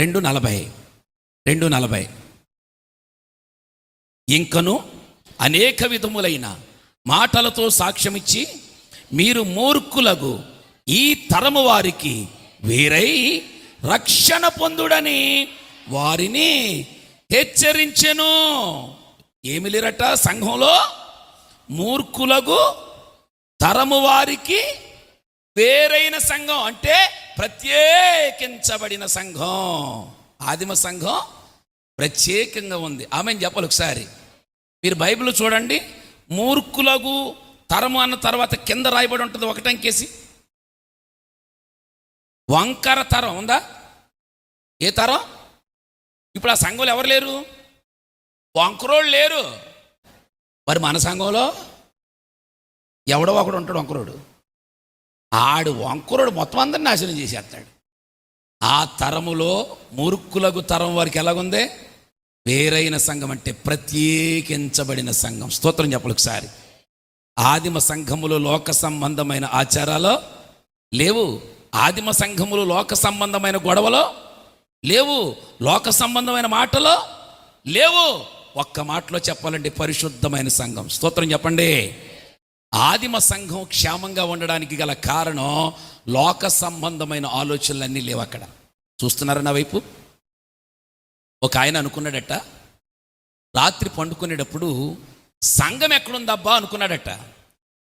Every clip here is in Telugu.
రెండు నలభై రెండు నలభై. ఇంకను అనేక విధములైన మాటలతో సాక్ష్యమిచ్చి మీరు మూర్ఖులకు ఈ తరము వారికి వేరై రక్షణ పొందుడని వారిని హెచ్చరించెను. ఏమి లేరట సంఘంలో? మూర్ఖులకు తరము వారికి వేరైన సంఘం అంటే ప్రత్యేకించబడిన సంఘం. ఆదిమ సంఘం ప్రత్యేకంగా ఉంది. ఆమె చెప్పాలి ఒకసారి. మీరు బైబిల్ చూడండి. మూర్ఖులకు తరము అన్న తర్వాత కింద రాయబడి ఉంటుంది ఒకటంకేసి వంకర తరం ఉందా? ఏ తరం? ఇప్పుడు ఆ సంఘంలో ఎవరు లేరు? వంకరోళ్ళు లేరు. మరి మన సంఘంలో ఎవడో ఒకడు ఉంటాడు వంకరోడు. ఆడు వంకురుడు మొత్తం అందరిని నాశనం చేసేస్తాడు. ఆ తరములో మూర్ఖులకు తరం వారికి ఎలాగుందే? వేరైన సంఘం అంటే ప్రత్యేకించబడిన సంఘం. స్తోత్రం చెప్పలు ఒకసారి. ఆదిమ సంఘములో లోక సంబంధమైన ఆచారాలు లేవు. ఆదిమ సంఘములు లోక సంబంధమైన గొడవలో లేవు. లోక సంబంధమైన మాటలో లేవు. ఒక్క మాటలో చెప్పాలంటే పరిశుద్ధమైన సంఘం. స్తోత్రం చెప్పండి. ఆదిమ సంఘం క్షేమంగా ఉండడానికి గల కారణం లోక సంబంధమైన ఆలోచనలన్నీ లేవు అక్కడ. చూస్తున్నారా నా వైపు? ఒక ఆయన అనుకున్నాడట రాత్రి పండుకునేటప్పుడు సంఘం ఎక్కడుందబ్బా అనుకున్నాడట.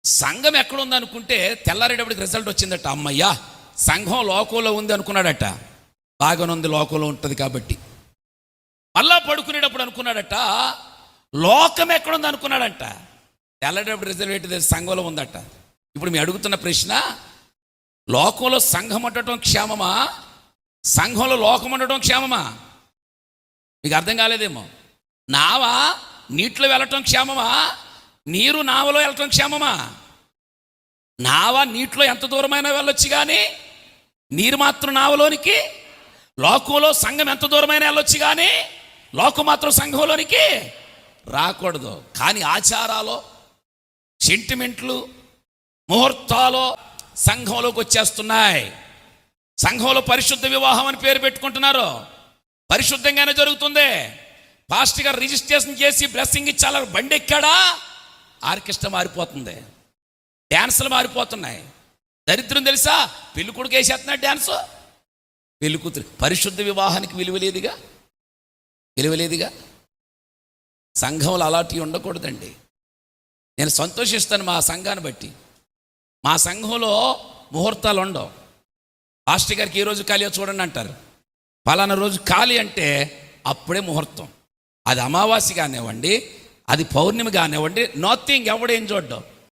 సంఘం ఎక్కడుంది అనుకుంటే తెల్లారేటప్పటికి రిజల్ట్ వచ్చిందట అమ్మయ్యా సంఘం లోకంలో ఉంది అనుకున్నాడట. బాగానుంది లోకంలో ఉంటుంది కాబట్టి. మళ్ళా పడుకునేటప్పుడు అనుకున్నాడట లోకం ఎక్కడుంది అనుకున్నాడంట తెల్లటప్పుడు రిజల్ట్ సంఘంలో ఉందట. ఇప్పుడు మీ అడుగుతున్న ప్రశ్న లోకంలో సంఘం ఉండటం క్షేమమా? సంఘంలో లోకం ఉండటం క్షేమమా? మీకు అర్థం కాలేదేమో. నావ? నీటిలో వెళ్ళటం క్షేమమా? నీరు నావలో వెళ్ళటం క్షేమమా? నావ నీటిలో ఎంత దూరమైనా వెళ్ళొచ్చు కానీ నీరు మాత్రం నావలోనికి లోకంలో సంఘం ఎంత దూరమైనా వెళ్ళొచ్చు కానీ లోకం మాత్రం సంఘంలోనికి రాకూడదు. కానీ ఆచారాలు సెంటిమెంట్లు ముహూర్తాలు సంఘంలోకి వచ్చేస్తున్నాయి. సంఘంలో పరిశుద్ధ వివాహం అని పేరు పెట్టుకుంటున్నారు. పరిశుద్ధంగానే జరుగుతుంది. పాస్ట్ గారు రిజిస్ట్రేషన్ చేసి బ్లెస్సింగ్ ఇచ్చాల? బండి ఎక్కాడా ఆర్కెస్ట్రా మారిపోతుంది. డ్యాన్సులు మారిపోతున్నాయి. దరిద్రం తెలుసా? పెళ్ళి కొడుకు వేసేస్తున్నాడు డ్యాన్సు పెళ్ళి కూతురు. పరిశుద్ధ వివాహానికి విలువ లేదుగా? విలువ సంఘంలో అలాంటివి ఉండకూడదండి. నేను సంతోషిస్తాను మా సంఘాన్ని బట్టి. మా సంఘంలో ముహూర్తాలు ఉండవు పాస్టర్ గారికి ఏ రోజు ఖాళీ చూడండి అంటారు. పలానా రోజు ఖాళీ అంటే అప్పుడే ముహూర్తం. అది అమావాస్య కానివ్వండి అది పౌర్ణమి కానివ్వండి నథింగ్ ఎవడేం చూడ్డం.